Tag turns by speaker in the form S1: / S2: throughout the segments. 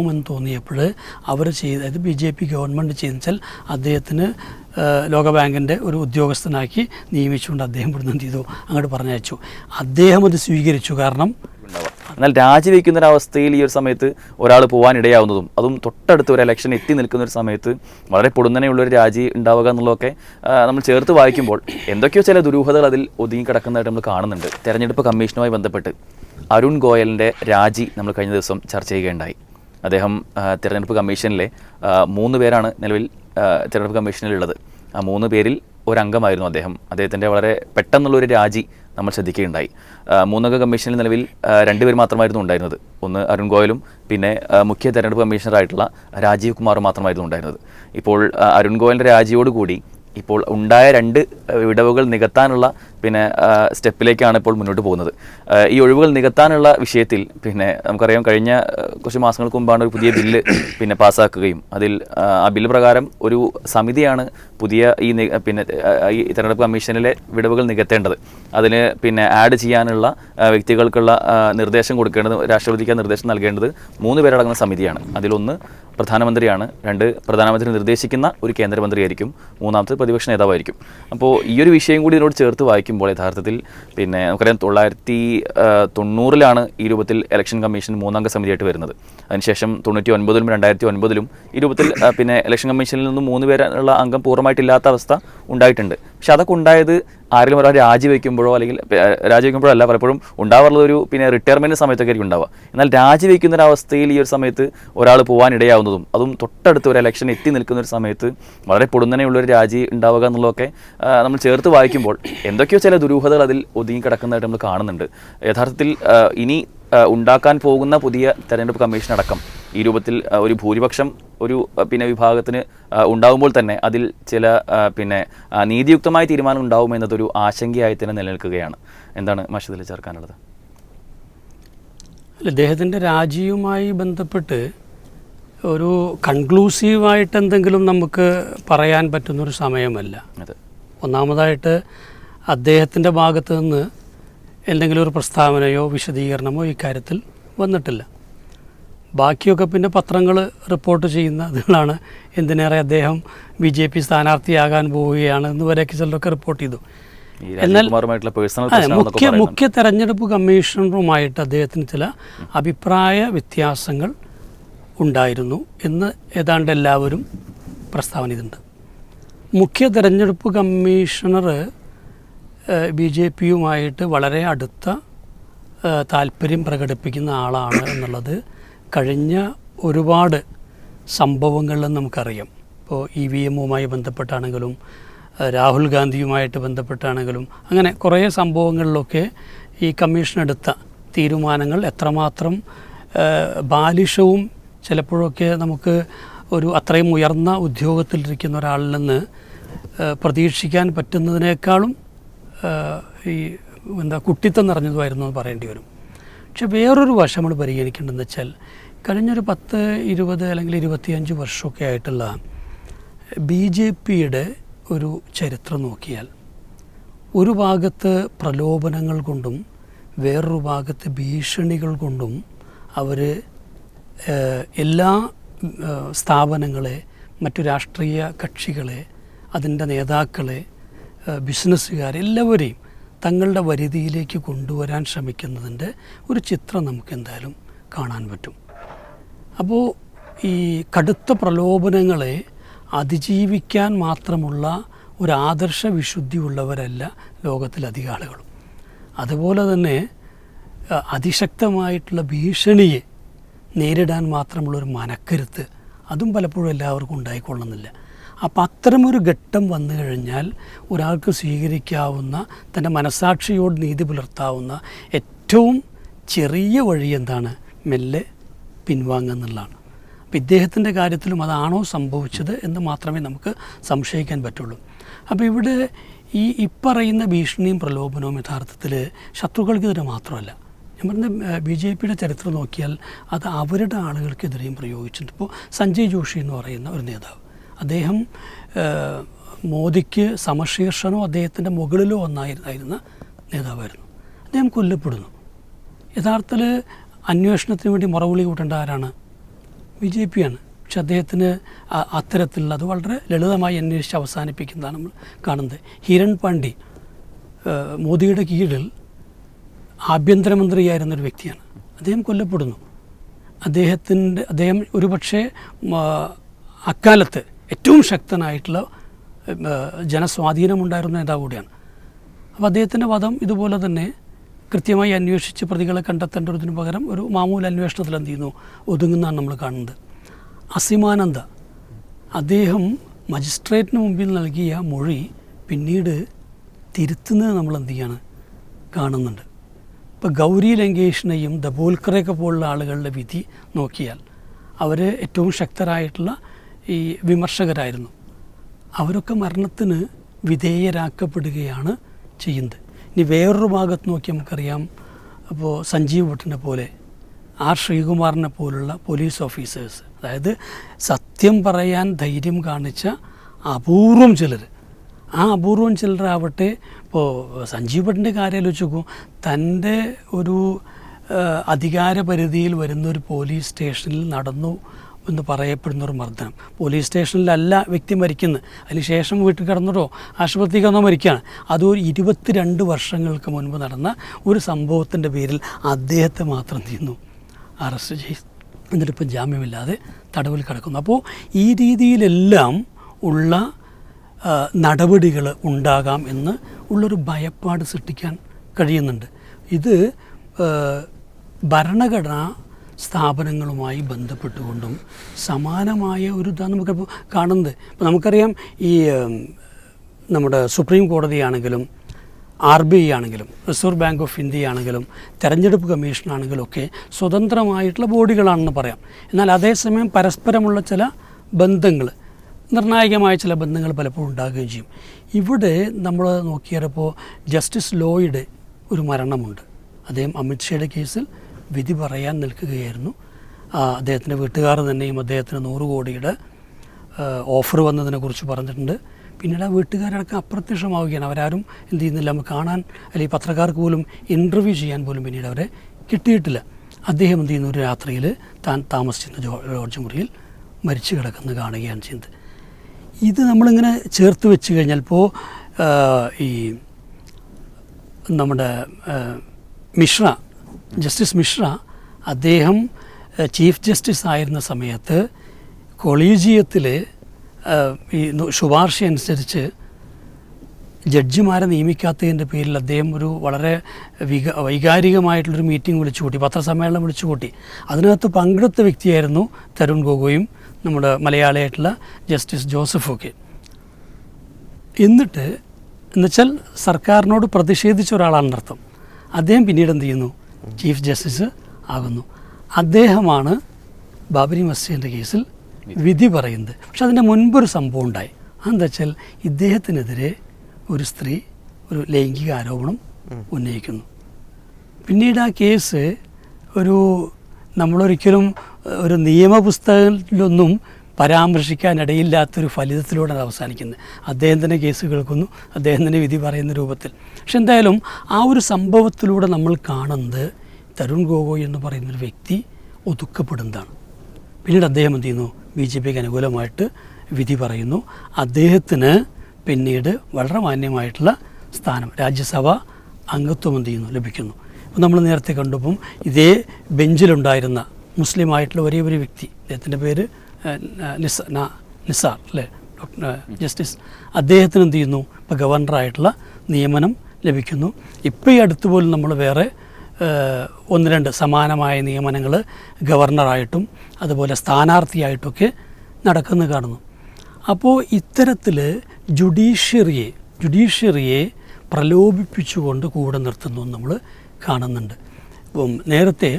S1: എന്ന് തോന്നിയപ്പോൾ അവർ ചെയ്ത് അതായത് ബി ജെ പി ഗവൺമെന്റ് ചെയ്തെന്ന് അദ്ദേഹത്തിന് ലോകബാങ്കിന്റെ ഒരു ഉദ്യോഗസ്ഥനാക്കി നിയമിച്ചുകൊണ്ട് അദ്ദേഹം ഇവിടുന്ന് എന്ത് ചെയ്തു? അങ്ങോട്ട് പറഞ്ഞയച്ചു. അദ്ദേഹം അത് സ്വീകരിച്ചു. കാരണം
S2: എന്നാൽ രാജിവെക്കുന്ന ഒരു അവസ്ഥയിൽ ഈ ഒരു സമയത്ത് ഒരാൾ പോകാൻ ഇടയാവുന്നതും അതും തൊട്ടടുത്ത് ഒരു ഇലക്ഷൻ എത്തി നിൽക്കുന്ന ഒരു സമയത്ത് വളരെ പൊടുന്നനെയുള്ള ഒരു രാജി ഉണ്ടാവുക എന്നുള്ളതൊക്കെ നമ്മൾ ചേർത്ത് വായിക്കുമ്പോൾ എന്തൊക്കെയോ ചില ദുരൂഹതകൾ അതിൽ ഒതുങ്ങി കിടക്കുന്നതായിട്ട് നമ്മൾ കാണുന്നുണ്ട്. തെരഞ്ഞെടുപ്പ് കമ്മീഷനുമായി ബന്ധപ്പെട്ട് അരുൺ ഗോയലിന്റെ രാജി നമ്മൾ കഴിഞ്ഞ ദിവസം ചർച്ച ചെയ്യുകയുണ്ടായി. അദ്ദേഹം തിരഞ്ഞെടുപ്പ് കമ്മീഷനിലെ മൂന്ന് പേരാണ് നിലവിൽ തിരഞ്ഞെടുപ്പ് കമ്മീഷനിലുള്ളത്. ആ മൂന്ന് പേരിൽ ഒരംഗമായിരുന്നു അദ്ദേഹം. അദ്ദേഹത്തിന്റെ വളരെ പെട്ടെന്നുള്ളൊരു രാജി നമ്മൾ ശ്രദ്ധിക്കുകയുണ്ടായി. മൂന്നംഗ കമ്മീഷനിൽ നിലവിൽ രണ്ടുപേർ മാത്രമായിരുന്നു ഉണ്ടായിരുന്നത്. ഒന്ന് അരുൺ ഗോയലും പിന്നെ മുഖ്യ തെരഞ്ഞെടുപ്പ് കമ്മീഷണറായിട്ടുള്ള രാജീവ് കുമാറും മാത്രമായിരുന്നു ഉണ്ടായിരുന്നത്. ഇപ്പോൾ അരുൺ ഗോയലിന്റെ രാജിയോടുകൂടി ഇപ്പോൾ ഉണ്ടായ രണ്ട് വിടവുകൾ നികത്താനുള്ള പിന്നെ സ്റ്റെപ്പിലേക്കാണ് ഇപ്പോൾ മുന്നോട്ട് പോകുന്നത്. ഈ ഒഴിവുകൾ നികത്താനുള്ള വിഷയത്തിൽ പിന്നെ നമുക്കറിയാം കഴിഞ്ഞ കുറച്ച് മാസങ്ങൾക്ക് മുമ്പാണ് ഒരു പുതിയ ബില്ല് പിന്നെ പാസ്സാക്കുകയും അതിൽ ആ, ബില്ല് പ്രകാരം ഒരു സമിതിയാണ് പുതിയ ഈ പിന്നെ ഈ തെരഞ്ഞെടുപ്പ് കമ്മീഷനിലെ വിടവുകൾ നികത്തേണ്ടത്. അതിന് പിന്നെ ആഡ് ചെയ്യാനുള്ള വ്യക്തികൾക്കുള്ള നിർദ്ദേശം കൊടുക്കേണ്ടത് രാഷ്ട്രപതിക്ക് നിർദ്ദേശം നൽകേണ്ടത് മൂന്ന് പേരടങ്ങുന്ന സമിതിയാണ്. അതിലൊന്ന് പ്രധാനമന്ത്രിയാണ്. രണ്ട് പ്രധാനമന്ത്രി നിർദ്ദേശിക്കുന്ന ഒരു കേന്ദ്രമന്ത്രിയായിരിക്കും. മൂന്നാമത്തെ പ്രതിപക്ഷ നേതാവായിരിക്കും. അപ്പോൾ ഈ ഒരു വിഷയം കൂടി ഇതിനോട് ചേർത്ത് വായിക്കുമ്പോൾ യഥാർത്ഥത്തിൽ പിന്നെ നമുക്കറിയാം തൊള്ളായിരത്തി തൊണ്ണൂറിലാണ് ഈ രൂപത്തിൽ ഇലക്ഷൻ കമ്മീഷൻ മൂന്നംഗ സമിതിയായിട്ട് വരുന്നത്. അതിനുശേഷം തൊണ്ണൂറ്റി ഒൻപതിലും രണ്ടായിരത്തി ഒൻപതിലും ഈ രൂപത്തിൽ പിന്നെ ഇലക്ഷൻ കമ്മീഷനിൽ നിന്ന് മൂന്ന് പേരുള്ള അംഗം പൂർണമായിട്ടില്ലാത്ത അവസ്ഥ ഉണ്ടായിട്ടുണ്ട്. പക്ഷെ അതൊക്കെ ഉണ്ടായത് ആരെങ്കിലും ഒരാൾ രാജിവെക്കുമ്പോഴോ അല്ലെങ്കിൽ ആ, രാജിവെക്കുമ്പോഴോ അല്ല പലപ്പോഴും ഉണ്ടാവാറുള്ളൊരു പിന്നെ റിട്ടയർമെന്റ് സമയത്തൊക്കെ ആയിരിക്കും ഉണ്ടാവുക. എന്നാൽ രാജിവെക്കുന്ന ഒരു അവസ്ഥയിൽ ഈ ഒരു സമയത്ത് ഒരാൾ പോകാൻ ഇടയാവുന്നതും അതും തൊട്ടടുത്ത് ഒരു ഇലക്ഷൻ എത്തി നിൽക്കുന്ന ഒരു സമയത്ത് വളരെ പൊടുന്നനെയുള്ള ഒരു രാജി ഉണ്ടാവുക എന്നുള്ളതൊക്കെ നമ്മൾ ചേർത്ത് വായിക്കുമ്പോൾ എന്തൊക്കെയോ ചില ദുരൂഹതകൾ അതിൽ ഒതുങ്ങി കിടക്കുന്നതായിട്ട് നമ്മൾ കാണുന്നുണ്ട്. യഥാർത്ഥത്തിൽ ഇനി ഉണ്ടാക്കാൻ പോകുന്ന പുതിയ തെരഞ്ഞെടുപ്പ് കമ്മീഷൻ അടക്കം ഈ രൂപത്തിൽ ഒരു ഭൂരിപക്ഷം ഒരു പിന്നെ വിഭാഗത്തിന് ഉണ്ടാകുമ്പോൾ തന്നെ അതിൽ ചില പിന്നെ നീതിയുക്തമായ തീരുമാനം ഉണ്ടാവുമെന്നതൊരു ആശങ്കയായി തന്നെ നിലനിൽക്കുകയാണ്. എന്താണ് മഷദിൽ ചേർക്കാനുള്ളത്?
S1: അല്ല, അദ്ദേഹത്തിന്റെ രാജിയുമായി ബന്ധപ്പെട്ട് ഒരു കൺക്ലൂസീവായിട്ട് എന്തെങ്കിലും നമുക്ക് പറയാൻ പറ്റുന്നൊരു സമയമല്ല. ഒന്നാമതായിട്ട് അദ്ദേഹത്തിന്റെ ഭാഗത്ത് നിന്ന് എന്തെങ്കിലും ഒരു പ്രസ്താവനയോ വിശദീകരണമോ ഇക്കാര്യത്തിൽ വന്നിട്ടില്ല. ബാക്കിയൊക്കെ പിന്നെ പത്രങ്ങൾ റിപ്പോർട്ട് ചെയ്യുന്ന അതുകളാണ് എന്തിനേറെ അദ്ദേഹം ബി ജെ പി സ്ഥാനാർത്ഥിയാകാൻ പോവുകയാണ് എന്ന് വരെയൊക്കെ ചിലരൊക്കെ റിപ്പോർട്ട് ചെയ്തു. എന്നാൽ മുഖ്യ മുഖ്യ തെരഞ്ഞെടുപ്പ് കമ്മീഷണറുമായിട്ട് അദ്ദേഹത്തിന് ചില അഭിപ്രായ വ്യത്യാസങ്ങൾ ഉണ്ടായിരുന്നു എന്ന് ഏതാണ്ട് എല്ലാവരും പ്രസ്താവന ഇതുണ്ട് മുഖ്യ തെരഞ്ഞെടുപ്പ് കമ്മീഷണർ ബി ജെ പിയുമായിട്ട് വളരെ അടുത്ത താല്പര്യം പ്രകടിപ്പിക്കുന്ന ആളാണ് എന്നുള്ളത് കഴിഞ്ഞ ഒരുപാട് സംഭവങ്ങളിൽ നമുക്കറിയാം. ഇപ്പോൾ ഇ വി എമ്മുമായി ബന്ധപ്പെട്ടാണെങ്കിലും രാഹുൽ ഗാന്ധിയുമായിട്ട് ബന്ധപ്പെട്ടാണെങ്കിലും അങ്ങനെ കുറേ സംഭവങ്ങളിലൊക്കെ ഈ കമ്മീഷൻ എടുത്ത തീരുമാനങ്ങൾ എത്രമാത്രം ബാലിഷവും ചിലപ്പോഴൊക്കെ നമുക്ക് ഒരു അത്രയും ഉയർന്ന ഉദ്യോഗത്തിലിരിക്കുന്ന ഒരാളിൽ നിന്ന് പ്രതീക്ഷിക്കാൻ പറ്റുന്നതിനേക്കാളും ഈ എന്താ കുട്ടിത്തം നിറഞ്ഞതുമായിരുന്നു എന്ന് പറയേണ്ടി വരും. പക്ഷെ വേറൊരു വശം നമ്മൾ പരിഗണിക്കേണ്ടതെന്ന് വെച്ചാൽ കഴിഞ്ഞൊരു പത്ത് ഇരുപത് അല്ലെങ്കിൽ ഇരുപത്തിയഞ്ച് വർഷമൊക്കെ ആയിട്ടുള്ള ബി ജെ പിയുടെ ഒരു ചരിത്രം നോക്കിയാൽ ഒരു ഭാഗത്ത് പ്രലോഭനങ്ങൾ കൊണ്ടും വേറൊരു ഭാഗത്ത് ഭീഷണികൾ കൊണ്ടും അവർ എല്ലാ സ്ഥാപനങ്ങളെ മറ്റു രാഷ്ട്രീയ കക്ഷികളെ അതിന്റെ നേതാക്കളെ ബിസിനസ്സുകാർ എല്ലാവരെയും തങ്ങളുടെ വരുതിയിലേക്ക് കൊണ്ടുവരാൻ ശ്രമിക്കുന്നതിന്റെ ഒരു ചിത്രം നമുക്ക് എന്തായാലും കാണാൻ പറ്റും. അപ്പോൾ ഈ കടുത്ത പ്രലോഭനങ്ങളെ അതിജീവിക്കാൻ മാത്രമുള്ള ഒരു ആദർശ വിശുദ്ധി ഉള്ളവരല്ല ലോകത്തിലധികം ആളുകളും അതുപോലെ തന്നെ അതിശക്തമായിട്ടുള്ള ഭീഷണിയെ നേരിടാൻ മാത്രമുള്ള ഒരു മനക്കരുത്ത് അതും പലപ്പോഴും എല്ലാവർക്കും ഉണ്ടായിക്കൊള്ളുന്നില്ല. അപ്പം അത്തരമൊരു ഘട്ടം വന്നു കഴിഞ്ഞാൽ ഒരാൾക്ക് സ്വീകരിക്കാവുന്ന തന്റെ മനസാക്ഷിയോട് നീതി പുലർത്താവുന്ന ഏറ്റവും ചെറിയ വഴി എന്താണ്? മെല്ലെ പിൻവാങ്ങുക എന്നുള്ളതാണ്. അപ്പം ഇദ്ദേഹത്തിന്റെ കാര്യത്തിലും അതാണോ സംഭവിച്ചത് എന്ന് മാത്രമേ നമുക്ക് സംശയിക്കാൻ പറ്റുള്ളൂ. അപ്പോൾ ഇവിടെ ഈ ഇപ്പറയുന്ന ഭീഷണിയും പ്രലോഭനവും യഥാർത്ഥത്തിൽ ശത്രുക്കൾക്കെതിരെ മാത്രമല്ല. ഞാൻ പറഞ്ഞ ബി ജെ പിയുടെ ചരിത്രം നോക്കിയാൽ അത് അവരുടെ ആളുകൾക്കെതിരെയും പ്രയോഗിച്ചിട്ടുണ്ട്. ഇപ്പോൾ സഞ്ജയ് ജോഷി എന്ന് പറയുന്ന ഒരു നേതാവ് അദ്ദേഹം മോദിക്ക് സമശീർഷനോ അദ്ദേഹത്തിന്റെ മുകളിലോ ഒന്നായിരുന്ന നേതാവായിരുന്നു. അദ്ദേഹം കൊല്ലപ്പെടുന്നു. യഥാർത്ഥത്തിൽ അന്വേഷണത്തിന് വേണ്ടി മുറവിളി കൂട്ടേണ്ട ആരാണ്? ബി ജെ പി ആണ് പക്ഷെ അദ്ദേഹത്തിന് അത്തരത്തിലുള്ള അത് വളരെ ലളിതമായി അന്വേഷിച്ച് അവസാനിപ്പിക്കുന്നതാണ് നമ്മൾ കാണുന്നത്. ഹിരൺ പാണ്ഡി മോദിയുടെ കീഴിൽ ആഭ്യന്തരമന്ത്രിയായിരുന്ന ഒരു വ്യക്തിയാണ്. അദ്ദേഹം കൊല്ലപ്പെടുന്നു. അദ്ദേഹത്തിന്റെ അദ്ദേഹം ഒരുപക്ഷെ അക്കാലത്ത് ഏറ്റവും ശക്തനായിട്ടുള്ള ജനസ്വാധീനമുണ്ടായിരുന്ന നേതാവ് കൂടിയാണ് അപ്പോൾ അദ്ദേഹത്തിന്റെ വധം ഇതുപോലെ തന്നെ കൃത്യമായി അന്വേഷിച്ച് പ്രതികളെ കണ്ടെത്തേണ്ടതിന് പകരം ഒരു മാമൂല അന്വേഷണത്തിൽ എന്ത് ചെയ്യുന്നു? ഒതുങ്ങുന്നതാണ് നമ്മൾ കാണുന്നത്. അസിമാനന്ദ. അദ്ദേഹം മജിസ്ട്രേറ്റിന് മുമ്പിൽ നൽകിയ മൊഴി പിന്നീട് തിരുത്തുന്നത് നമ്മൾ എന്ത് ചെയ്യാണ്? കാണുന്നുണ്ട്. ഇപ്പോൾ ഗൗരി ലങ്കേഷിനെയും ദബോൽക്കറെയൊക്കെ പോലുള്ള ആളുകളുടെ വിധി നോക്കിയാൽ അവർ ഏറ്റവും ശക്തരായിട്ടുള്ള ഈ വിമർശകരായിരുന്നു. അവരൊക്കെ മരണത്തിന് വിധേയരാക്കപ്പെടുകയാണ് ചെയ്യുന്നത്. ഇനി വേറൊരു ഭാഗത്ത് നോക്കി നമുക്കറിയാം. അപ്പോൾ സഞ്ജീവ് ഭട്ടിനെ പോലെ ആർ ശ്രീകുമാറിനെ പോലുള്ള പോലീസ് ഓഫീസേഴ്സ്. അതായത് സത്യം പറയാൻ ധൈര്യം കാണിച്ച അപൂർവം ചിലർ ആ അപൂർവം ചിലരാവട്ടെ ഇപ്പോൾ സഞ്ജീവ് ഭട്ടിന്റെ കാര്യം ആലോചിച്ച് തന്റെ ഒരു അധികാര പരിധിയിൽ വരുന്ന ഒരു പോലീസ് സ്റ്റേഷനിൽ നടന്നു എന്ന് പറയപ്പെടുന്ന ഒരു മർദ്ദനം. പോലീസ് സ്റ്റേഷനിലല്ല വ്യക്തി മരിക്കുന്നത് അതിനുശേഷം വീട്ടിൽ കിടന്നിട്ടോ ആശുപത്രിക്ക് വന്നോ മരിക്കുകയാണ് അതൊരു ഇരുപത്തിരണ്ട് വർഷങ്ങൾക്ക് മുൻപ് നടന്ന ഒരു സംഭവത്തിന്റെ പേരിൽ അദ്ദേഹത്തെ മാത്രം തീർന്നു അറസ്റ്റ് ചെയ്തു. എന്നിട്ടിപ്പം ജാമ്യമില്ലാതെ തടവിൽ കിടക്കുന്നു. അപ്പോൾ ഈ രീതിയിലെല്ലാം ഉള്ള നടപടികൾ ഉണ്ടാകാം എന്ന് ഉള്ളൊരു ഭയപ്പാട് സൃഷ്ടിക്കാൻ കഴിയുന്നുണ്ട്. ഇത് ഭരണഘടനാ സ്ഥാപനങ്ങളുമായി ബന്ധപ്പെട്ടുകൊണ്ടും സമാനമായ ഒരു ഇതാണ് നമുക്ക് കാണുന്നത്. ഇപ്പോൾ നമുക്കറിയാം ഈ നമ്മുടെ സുപ്രീം കോടതിയാണെങ്കിലും ആർ ബി ഐ ആണെങ്കിലും റിസർവ് ബാങ്ക് ഓഫ് ഇന്ത്യ ആണെങ്കിലും തെരഞ്ഞെടുപ്പ് കമ്മീഷൻ ആണെങ്കിലും ഒക്കെ സ്വതന്ത്രമായിട്ടുള്ള ബോഡികളാണെന്ന് പറയാം. എന്നാൽ അതേസമയം പരസ്പരമുള്ള ചില ബന്ധങ്ങൾ നിർണായകമായ ചില ബന്ധങ്ങൾ പലപ്പോഴും ഉണ്ടാകുകയും ചെയ്യും. ഇവിടെ നമ്മൾ നോക്കിയപ്പോൾ ജസ്റ്റിസ് ലോയുടെ ഒരു മരണമുണ്ട്. അദ്ദേഹം അമിത്ഷയുടെ കേസിൽ വിധി പറയാൻ നിൽക്കുകയായിരുന്നു. അദ്ദേഹത്തിന്റെ വീട്ടുകാർ തന്നെയും അദ്ദേഹത്തിന് നൂറ് കോടിയുടെ ഓഫർ വന്നതിനെക്കുറിച്ച് പറഞ്ഞിട്ടുണ്ട്. പിന്നീട് ആ വീട്ടുകാരടക്കം അപ്രത്യക്ഷമാവുകയാണ്. അവരാരും എന്ത് ചെയ്യുന്നില്ല. നമുക്ക് കാണാൻ അല്ലെങ്കിൽ പത്രക്കാർക്ക് പോലും ഇന്റർവ്യൂ ചെയ്യാൻ പോലും പിന്നീട് അവരെ കിട്ടിയിട്ടില്ല. അദ്ദേഹം എന്ത് ചെയ്യുന്ന? ഒരു രാത്രിയിൽ താൻ താമസിച്ചിരുന്ന ജോർജ് മുറിയിൽ മരിച്ചു കിടക്കുന്നത് കാണുകയാണ് ചെയ്യുന്നത് ഇത് നമ്മളിങ്ങനെ ചേർത്ത് വെച്ച് കഴിഞ്ഞാൽ ഇപ്പോൾ ഈ നമ്മുടെ മിശ്ര ജസ്റ്റിസ് മിശ്ര അദ്ദേഹം ചീഫ് ജസ്റ്റിസ് ആയിരുന്ന സമയത്ത് കൊളീജിയത്തിൽ ഈ ശുപാർശ അനുസരിച്ച് ജഡ്ജിമാരെ നിയമിക്കാത്തതിന്റെ പേരിൽ അദ്ദേഹം ഒരു വളരെ വിക വൈകാരികമായിട്ടുള്ളൊരു മീറ്റിംഗ് വിളിച്ചുകൂട്ടി പത്രസമ്മേളനം വിളിച്ചുകൂട്ടി. അതിനകത്ത് പങ്കെടുത്ത വ്യക്തിയായിരുന്നു തരുൺ ഗൊഗോയും. നമ്മുടെ മലയാളിയായിട്ടുള്ള ജസ്റ്റിസ് ജോസഫൊക്കെ എന്നിട്ട് എന്നുവെച്ചാൽ സർക്കാരിനോട് പ്രതിഷേധിച്ച ഒരാളാണെന്നർത്ഥം അദ്ദേഹം പിന്നീട് എന്ത് ചെയ്യുന്നു? ചീഫ് ജസ്റ്റിസ് ആകുന്നു. അദ്ദേഹമാണ് ബാബരി മസ്ജിദിന്റെ കേസിൽ വിധി പറയുന്നത്. പക്ഷെ അതിന്റെ മുൻപൊരു സംഭവം ഉണ്ടായി. അതെന്താ വെച്ചാൽ ഇദ്ദേഹത്തിനെതിരെ ഒരു സ്ത്രീ ഒരു ലൈംഗിക ആരോപണം ഉന്നയിക്കുന്നു. പിന്നീട് ആ കേസ് ഒരു നമ്മളൊരിക്കലും ഒരു നിയമപുസ്തകത്തിലൊന്നും പരാമർശിക്കാനിടയില്ലാത്തൊരു ഫലിതത്തിലൂടെ അവസാനിക്കുന്നത്. അദ്ദേഹം തന്നെ കേസ് കേൾക്കുന്നു അദ്ദേഹം തന്നെ വിധി പറയുന്ന രൂപത്തിൽ. പക്ഷെ എന്തായാലും ആ ഒരു സംഭവത്തിലൂടെ നമ്മൾ കാണുന്നത് തരുൺ ഗൊഗോയ് എന്ന് പറയുന്നൊരു വ്യക്തി ഒതുക്കപ്പെടുന്നതാണ്. പിന്നീട് അദ്ദേഹം എന്ത് ചെയ്യുന്നു? ബി ജെ പിക്ക് അനുകൂലമായിട്ട് വിധി പറയുന്നു. അദ്ദേഹത്തിന് പിന്നീട് വളരെ മാന്യമായിട്ടുള്ള സ്ഥാനം രാജ്യസഭ അംഗത്വം എന്ത് ചെയ്യുന്നു? ലഭിക്കുന്നു. നമ്മൾ നേരത്തെ കണ്ടപ്പം ഇതേ ബെഞ്ചിലുണ്ടായിരുന്ന മുസ്ലിം ആയിട്ടുള്ള ഒരേ ഒരു വ്യക്തി. അദ്ദേഹത്തിന്റെ പേര് നിസ നിസാർ അല്ലേ? Doctor justice. അദ്ദേഹത്തിന് എന്ത് ചെയ്യുന്നു? ഇപ്പോൾ ഗവർണറായിട്ടുള്ള നിയമനം ലഭിക്കുന്നു. ഇപ്പോൾ ഈ അടുത്ത് പോലും നമ്മൾ വേറെ ഒന്ന് രണ്ട് സമാനമായ നിയമനങ്ങൾ ഗവർണറായിട്ടും അതുപോലെ സ്ഥാനാർത്ഥിയായിട്ടൊക്കെ നടക്കുന്നു കാണുന്നു. അപ്പോൾ ഇത്തരത്തിൽ ജുഡീഷ്യറിയെ ജുഡീഷ്യറിയെ പ്രലോഭിപ്പിച്ചുകൊണ്ട് കൂടെ നിർത്തുന്നു നമ്മൾ കാണുന്നുണ്ട്. ഇപ്പം നേരത്തെ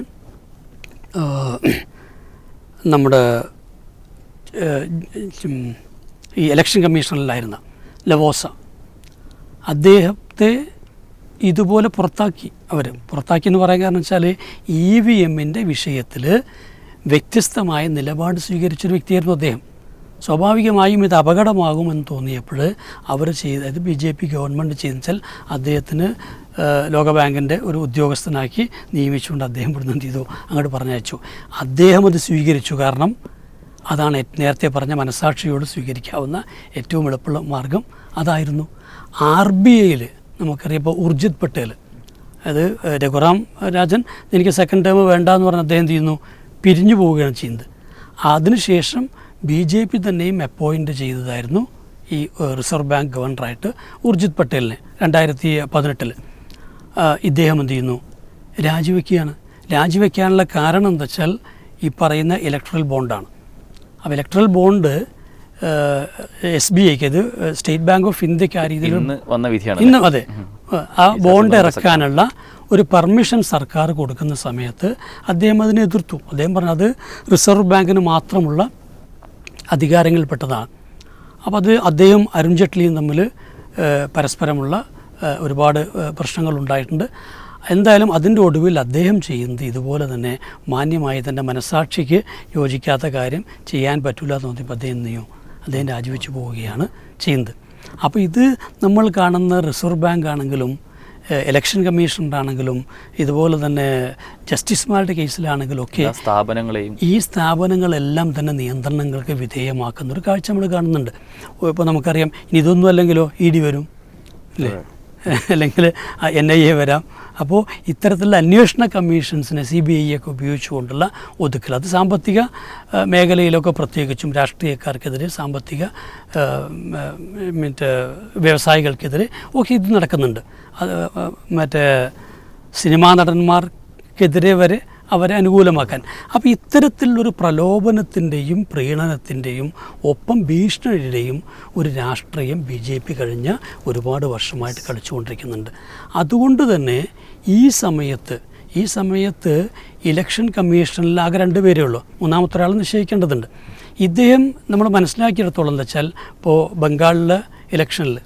S1: നമ്മുടെ ഈ ഇലക്ഷൻ കമ്മീഷനിലായിരുന്ന ലവോസ. അദ്ദേഹത്തെ ഇതുപോലെ പുറത്താക്കി. അവർ പുറത്താക്കി എന്ന് പറയാൻ കാരണം വെച്ചാൽ ഇ വി എമ്മിന്റെ വിഷയത്തിൽ വ്യത്യസ്തമായ നിലപാട് സ്വീകരിച്ചൊരു വ്യക്തിയായിരുന്നു അദ്ദേഹം. സ്വാഭാവികമായും ഇത് അപകടമാകുമെന്ന് തോന്നിയപ്പോൾ അവർ ചെയ്തത് ബി ജെ പി ഗവൺമെന്റ് ചെയ്താൽ അദ്ദേഹത്തിന് ലോകബാങ്കിന്റെ ഒരു ഉദ്യോഗസ്ഥനാക്കി നിയമിച്ചുകൊണ്ട് അദ്ദേഹം ഇവിടുന്ന് എന്ത് ചെയ്തു? അങ്ങോട്ട് പറഞ്ഞയച്ചു. അദ്ദേഹം അത് സ്വീകരിച്ചു. കാരണം അതാണ് നേരത്തെ പറഞ്ഞ മനസാക്ഷിയോട് സ്വീകരിക്കാവുന്ന ഏറ്റവും എളുപ്പമുള്ള മാർഗം അതായിരുന്നു. ആർ ബി ഐയിൽ നമുക്കറിയാം ഇപ്പോൾ ഉർജിത് പട്ടേൽ അത് രഘുറാം രാജൻ എനിക്ക് സെക്കൻഡ് ടേം വേണ്ട എന്ന് പറഞ്ഞ് അദ്ദേഹം ചെയ്യുന്നു? പിരിഞ്ഞു പോവുകയാണ് ചെയ്യുന്നത്. അതിനുശേഷം ബി ജെ പി തന്നെയും അപ്പോയിന്റ് ചെയ്തതായിരുന്നു ഈ റിസർവ് ബാങ്ക് ഗവർണറായിട്ട് ഉർജിത് പട്ടേലിനെ രണ്ടായിരത്തി പതിനെട്ടിൽ ഇദ്ദേഹം എന്ത് ചെയ്യുന്നു? രാജിവെക്കുകയാണ്. രാജിവെക്കാനുള്ള കാരണം എന്താ വെച്ചാൽ ഈ പറയുന്ന ഇലക്ട്രൽ ബോണ്ടാണ് അപ്പോൾ ഇലക്ട്രൽ ബോണ്ട് എസ് ബി ഐക്ക് അത് സ്റ്റേറ്റ് ബാങ്ക് ഓഫ് ഇന്ത്യയ്ക്ക് ആ രീതിയിൽ
S2: ഇന്ന് വന്ന വിധിയാണ്
S1: ഇന്ന് അതെ. ആ ബോണ്ട് ഇറക്കാനുള്ള ഒരു പെർമിഷൻ സർക്കാർ കൊടുക്കുന്ന സമയത്ത് അദ്ദേഹം അതിനെ എതിർത്തു. അദ്ദേഹം പറഞ്ഞത് റിസർവ് ബാങ്കിന് മാത്രമുള്ള അധികാരങ്ങളിൽപ്പെട്ടതാണ്. അപ്പോൾ അത് അദ്ദേഹം അരുൺ ജെയ്റ്റ്ലിയും തമ്മിൽ പരസ്പരമുള്ള ഒരുപാട് പ്രശ്നങ്ങൾ ഉണ്ടായിട്ടുണ്ട് എന്തായാലും അതിന്റെ ഒടുവിൽ അദ്ദേഹം ചെയ്യുന്നത് ഇതുപോലെ തന്നെ മാന്യമായി തന്റെ മനസാക്ഷിക്ക് യോജിക്കാത്ത കാര്യം ചെയ്യാൻ പറ്റില്ല എന്ന് തോന്നിയപ്പോൾ അദ്ദേഹം എന്ത് അദ്ദേഹം രാജിവെച്ച് പോവുകയാണ് ചെയ്യുന്നത്. അപ്പോൾ ഇത് നമ്മൾ കാണുന്ന റിസർവ് ബാങ്ക് ആണെങ്കിലും ഇലക്ഷൻ കമ്മീഷണർ ആണെങ്കിലും ഇതുപോലെ തന്നെ ജസ്റ്റിസുമാരുടെ കേസിലാണെങ്കിലും ഒക്കെ
S2: സ്ഥാപനങ്ങളെയും
S1: ഈ സ്ഥാപനങ്ങളെല്ലാം തന്നെ നിയന്ത്രണങ്ങൾക്ക് വിധേയമാക്കുന്ന ഒരു കാഴ്ച നമ്മൾ കാണുന്നുണ്ട്. ഇപ്പോൾ നമുക്കറിയാം ഇനി ഇതൊന്നും അല്ലെങ്കിലോ ഇ ഡി വരും അല്ലേ? അല്ലെങ്കിൽ എൻ ഐ എ വരാം. അപ്പോൾ ഇത്തരത്തിലുള്ള അന്വേഷണ കമ്മീഷൻസിനെ സി ബി ഐ ഒക്കെ ഉപയോഗിച്ചുകൊണ്ടുള്ള ഒതുക്കൽ. അത് സാമ്പത്തിക മേഖലയിലൊക്കെ പ്രത്യേകിച്ചും രാഷ്ട്രീയക്കാർക്കെതിരെ സാമ്പത്തിക മറ്റേ വ്യവസായികൾക്കെതിരെ ഒക്കെ ഇത് നടക്കുന്നുണ്ട്. മറ്റേ സിനിമാ നടന്മാർക്കെതിരെ വരെ അവരെ അനുകൂലമാക്കാൻ. അപ്പോൾ ഇത്തരത്തിലുള്ളൊരു പ്രലോഭനത്തിന്റെയും പ്രീണനത്തിന്റെയും ഒപ്പം ഭീഷണിയുടെയും ഒരു രാഷ്ട്രീയം ബി ജെ പി കഴിഞ്ഞ ഒരുപാട് വർഷമായിട്ട് കളിച്ചുകൊണ്ടിരിക്കുന്നുണ്ട്. അതുകൊണ്ട് തന്നെ ഈ സമയത്ത് ഈ സമയത്ത് ഇലക്ഷൻ കമ്മീഷനിൽ ആകെ രണ്ട് പേരേ ഉള്ളൂ. മൂന്നാമത്തെ ഒരാൾ നിശ്ചയിക്കേണ്ടതുണ്ട്. ഇദ്ദേഹം നമ്മൾ മനസ്സിലാക്കിയിടത്തോളം എന്താ വെച്ചാൽ ഇപ്പോൾ ബംഗാളിലെ ഇലക്ഷനിൽ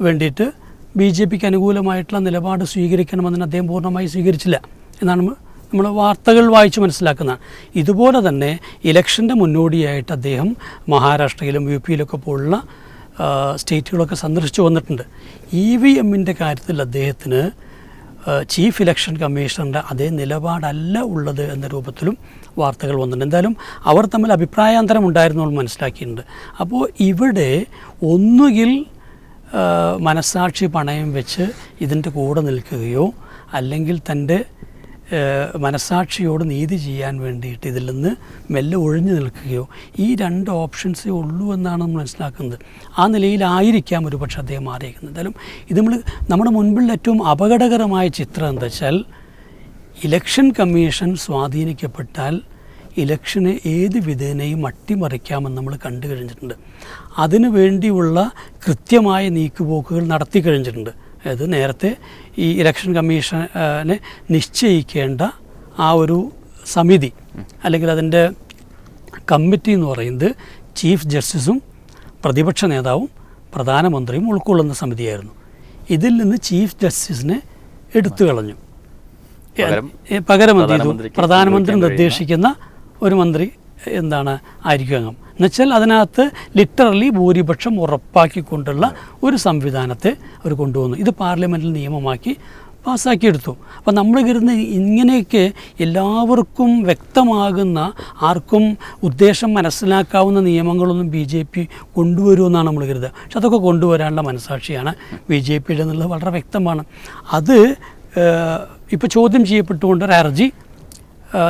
S1: വേണ്ടിയിട്ട് ബി ജെ പിക്ക് അനുകൂലമായിട്ടുള്ള നിലപാട് സ്വീകരിക്കണമെന്ന് അദ്ദേഹം പൂർണമായി സ്വീകരിച്ചില്ല എന്നാണ് നമ്മൾ വാർത്തകൾ വായിച്ച് മനസ്സിലാക്കുന്നതാണ് ഇതുപോലെ തന്നെ ഇലക്ഷന്റെ മുന്നോടിയായിട്ട് അദ്ദേഹം മഹാരാഷ്ട്രയിലും യു പിയിലൊക്കെ പോലുള്ള സ്റ്റേറ്റുകളൊക്കെ സന്ദർശിച്ചു വന്നിട്ടുണ്ട്. ഇ വി എമ്മിന്റെ കാര്യത്തിൽ അദ്ദേഹത്തിന് ചീഫ് ഇലക്ഷൻ കമ്മീഷണറുടെ അതേ നിലപാടല്ല ഉള്ളത് എന്ന രൂപത്തിലും വാർത്തകൾ വന്നിട്ടുണ്ട്. എന്തായാലും അവർ തമ്മിൽ അഭിപ്രായാന്തരം ഉണ്ടായിരുന്നു എന്ന് മനസ്സിലാക്കിയിട്ടുണ്ട്. അപ്പോൾ ഇവിടെ ഒന്നുകിൽ മനസാക്ഷി പണയം വെച്ച് ഇതിന്റെ കൂടെ നിൽക്കുകയോ അല്ലെങ്കിൽ തന്റെ മനസാക്ഷിയോട് നീതി ചെയ്യാൻ വേണ്ടിയിട്ട് ഇതിൽ നിന്ന് മെല്ലെ ഒഴിഞ്ഞു നിൽക്കുകയോ ഈ രണ്ട് ഓപ്ഷൻസേ ഉള്ളൂ എന്നാണ് നമ്മൾ മനസ്സിലാക്കുന്നത്. ആ നിലയിലായിരിക്കാം ഒരു പക്ഷേ അദ്ദേഹം മാറിയിരിക്കുന്നത്. എന്തായാലും ഇത് നമ്മൾ നമ്മുടെ മുൻപിൽ ഏറ്റവും അപകടകരമായ ചിത്രം എന്താ വെച്ചാൽ ഇലക്ഷൻ കമ്മീഷൻ സ്വാധീനിക്കപ്പെട്ടാൽ ഇലക്ഷനെ ഏത് വിധേനയും അട്ടിമറിക്കാമെന്ന് നമ്മൾ കണ്ടു കഴിഞ്ഞിട്ടുണ്ട്. അതിനു വേണ്ടിയുള്ള കൃത്യമായ നീക്കുപോക്കുകൾ നടത്തി കഴിഞ്ഞിട്ടുണ്ട്. അതായത് നേരത്തെ ഈ ഇലക്ഷൻ കമ്മീഷനെ നിശ്ചയിക്കേണ്ട ആ ഒരു സമിതി അല്ലെങ്കിൽ അതിന്റെ കമ്മിറ്റി എന്ന് പറയുന്നത് ചീഫ് ജസ്റ്റിസും പ്രതിപക്ഷ നേതാവും പ്രധാനമന്ത്രിയും ഉൾക്കൊള്ളുന്ന സമിതിയായിരുന്നു. ഇതിൽ നിന്ന് ചീഫ് ജസ്റ്റിസിനെ എടുത്തു കളഞ്ഞു.
S2: പകരം
S1: എന്ത് ചെയ്തു പ്രധാനമന്ത്രി നിർദ്ദേശിക്കുന്ന ഒരു മന്ത്രി എന്താണ് ആയിരിക്കും അംഗം എന്നുവെച്ചാൽ അതിനകത്ത് ലിറ്ററലി ഭൂരിപക്ഷം ഉറപ്പാക്കിക്കൊണ്ടുള്ള ഒരു സംവിധാനത്തെ അവർ കൊണ്ടുവന്നു. ഇത് പാർലമെന്റിൽ നിയമമാക്കി പാസ്സാക്കിയെടുത്തു. അപ്പോൾ നമ്മൾ കരുതുന്ന ഇങ്ങനെയൊക്കെ എല്ലാവർക്കും വ്യക്തമാകുന്ന ആർക്കും ഉദ്ദേശം മനസ്സിലാക്കാവുന്ന നിയമങ്ങളൊന്നും ബി ജെ പി കൊണ്ടുവരുമെന്നാണ് നമ്മൾ കരുതുക. പക്ഷെ അതൊക്കെ കൊണ്ടുവരാനുള്ള മനസാക്ഷിയാണ് ബി ജെ പിയുടെ എന്നുള്ളത് വളരെ വ്യക്തമാണ്. അത് ഇപ്പോൾ ചോദ്യം ചെയ്യപ്പെട്ടുകൊണ്ട് ഒരു ഹർജി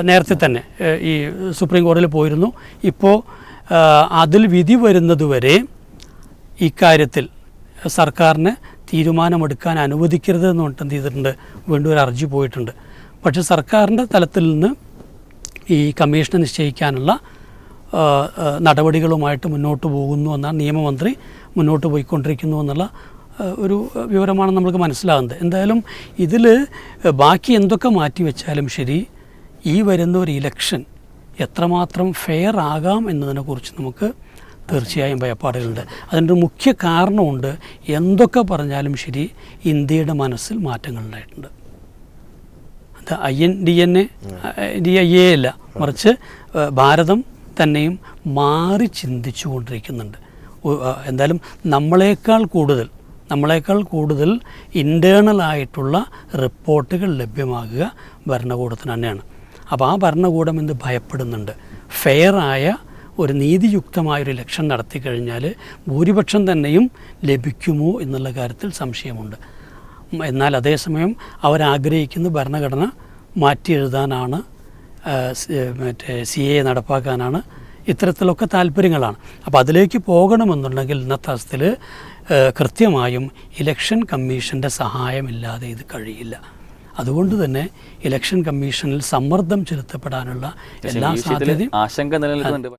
S1: നേരത്തെ തന്നെ ഈ സുപ്രീം കോടതിയിൽ പോയിരുന്നു. ഇപ്പോൾ അതിൽ വിധി വരുന്നതുവരെ ഇക്കാര്യത്തിൽ സർക്കാരിന് തീരുമാനമെടുക്കാൻ അനുവദിക്കരുത് എന്ന് എന്ത് ചെയ്തിട്ടുണ്ട്? വീണ്ടും ഒരു അർജി പോയിട്ടുണ്ട്. പക്ഷേ സർക്കാരിന്റെ തലത്തിൽ നിന്ന് ഈ കമ്മീഷനെ നിശ്ചയിക്കാനുള്ള നടപടികളുമായിട്ട് മുന്നോട്ട് പോകുന്നു എന്നാണ് നിയമമന്ത്രി മുന്നോട്ട് പോയിക്കൊണ്ടിരിക്കുന്നു എന്നുള്ള ഒരു വിവരമാണ് നമ്മൾക്ക് മനസ്സിലാകുന്നത്. എന്തായാലും ഇതിൽ ബാക്കി എന്തൊക്കെ മാറ്റി വെച്ചാലും ശരി ഈ വരുന്ന ഒരു ഇലക്ഷൻ എത്രമാത്രം ഫെയർ ആകാം എന്നതിനെക്കുറിച്ച് നമുക്ക് തീർച്ചയായും ഭയപ്പാടുകളുണ്ട്. അതിന്റെ ഒരു മുഖ്യ കാരണമുണ്ട്. എന്തൊക്കെ പറഞ്ഞാലും ശരി ഇന്ത്യയുടെ മനസ്സിൽ മാറ്റങ്ങളുണ്ടായിട്ടുണ്ട് അത് I N D N A D I A അല്ല. മറിച്ച് ഭാരതം തന്നെയും മാറി ചിന്തിച്ചു കൊണ്ടിരിക്കുന്നുണ്ട് എന്തായാലും നമ്മളെക്കാൾ കൂടുതൽ നമ്മളെക്കാൾ കൂടുതൽ ഇന്റേണലായിട്ടുള്ള റിപ്പോർട്ടുകൾ ലഭ്യമാകുക ഭരണകൂടത്തിന് തന്നെയാണ്. അപ്പോൾ ആ ഭരണകൂടം എന്ത് ഭയപ്പെടുന്നുണ്ട്? ഫെയറായ ഒരു നീതിയുക്തമായൊരു ഇലക്ഷൻ നടത്തി കഴിഞ്ഞാൽ ഭൂരിപക്ഷം തന്നെയും ലഭിക്കുമോ എന്നുള്ള കാര്യത്തിൽ സംശയമുണ്ട്. എന്നാൽ അതേസമയം അവരാഗ്രഹിക്കുന്ന ഭരണഘടന മാറ്റി എഴുതാനാണ് മറ്റേ സി എ നടപ്പാക്കാനാണ് ഇത്തരത്തിലൊക്കെ താല്പര്യങ്ങളാണ്. അപ്പോൾ അതിലേക്ക് പോകണമെന്നുണ്ടെങ്കിൽ ഇന്നത്തെ അവസ്ഥയിൽ കൃത്യമായും ഇലക്ഷൻ കമ്മീഷന്റെ സഹായമില്ലാതെ ഇത് കഴിയില്ല. അതുകൊണ്ട് തന്നെ ഇലക്ഷൻ കമ്മീഷനിൽ സമ്മർദ്ദം ചെലുത്തപ്പെടാനുള്ള എല്ലാ സാധ്യതയും
S2: ആശങ്ക നിലനിൽക്കുന്നുണ്ട്.